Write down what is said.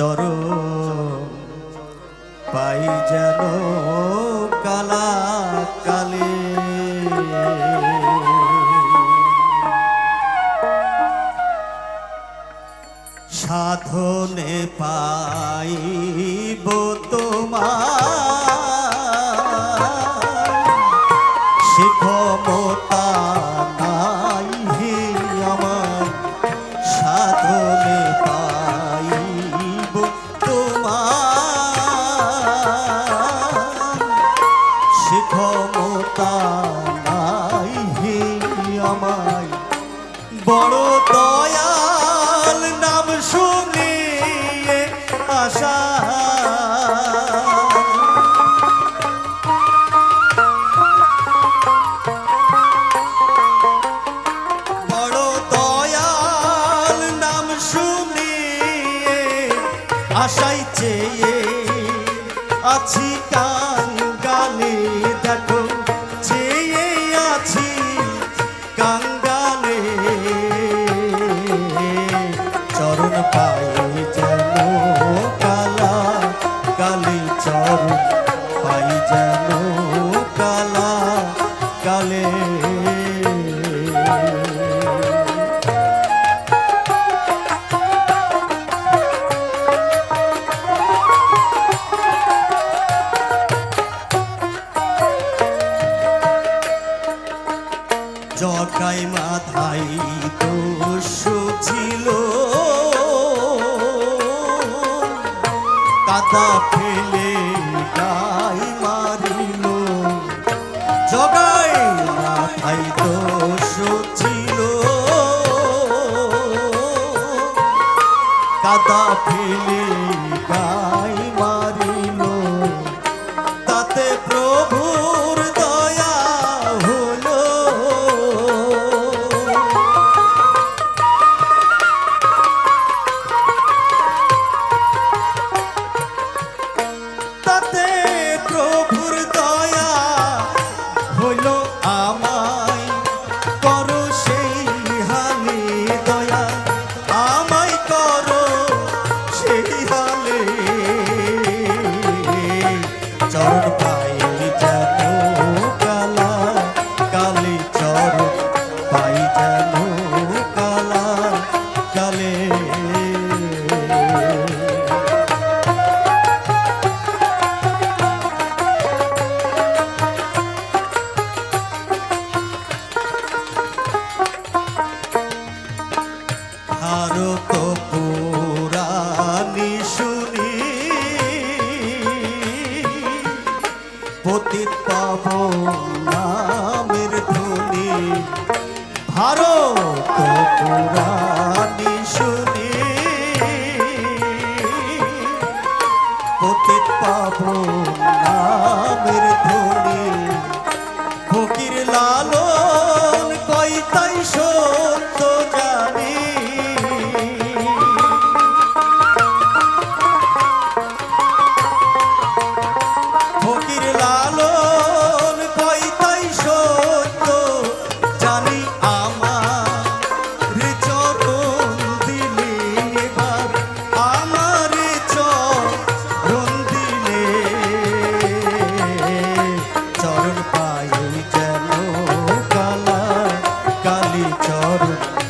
চর পাই যেন কালা কালে সাধনে পাইব বড় দয়াল নাম শুনিয়ে আশা। আশাই চেয়ে আছি কান কালে চরণ পাই যেন কালা কালে। জগাই মাথাই দোষ ছিল। কাদা মাথাই দোষ ছিল কাদা ফেলে ভারত পুরাণী শুনি। পতিত পাব নামের ধনি পুরা Thank you.